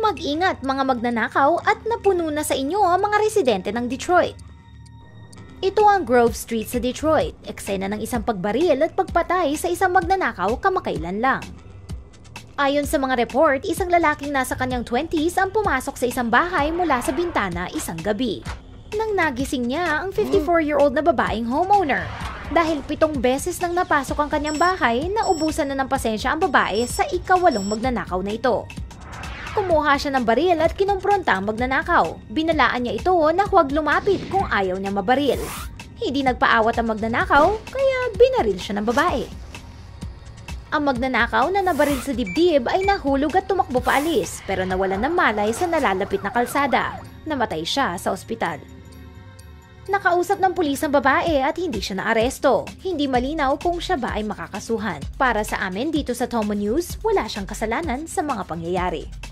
Mag-ingat mga magnanakaw at napuno na sa inyo ang mga residente ng Detroit. Ito ang Grove Street sa Detroit, eksena ng isang pagbaril at pagpatay sa isang magnanakaw kamakailan lang. Ayon sa mga report, isang lalaking nasa kanyang 20s ang pumasok sa isang bahay mula sa bintana isang gabi. Nang nagising niya ang 54-year-old na babaeng homeowner. Dahil pitong beses nang napasok ang kanyang bahay, naubusan na ng pasensya ang babae sa ikawalong magnanakaw na ito. Kumuha siya ng baril at kinumpronta ang magnanakaw. Binalaan niya ito na huwag lumapit kung ayaw niya mabaril. Hindi nagpaawat ang magnanakaw, kaya binaril siya ng babae. Ang magnanakaw na nabaril sa dibdib ay nahulog at tumakbo paalis pero nawalan ng malay sa nalalapit na kalsada. Namatay siya sa ospital. Nakausap ng pulis ang babae at hindi siya naaresto. Hindi malinaw kung siya ba ay makakasuhan. Para sa amin dito sa Tomo News, wala siyang kasalanan sa mga pangyayari.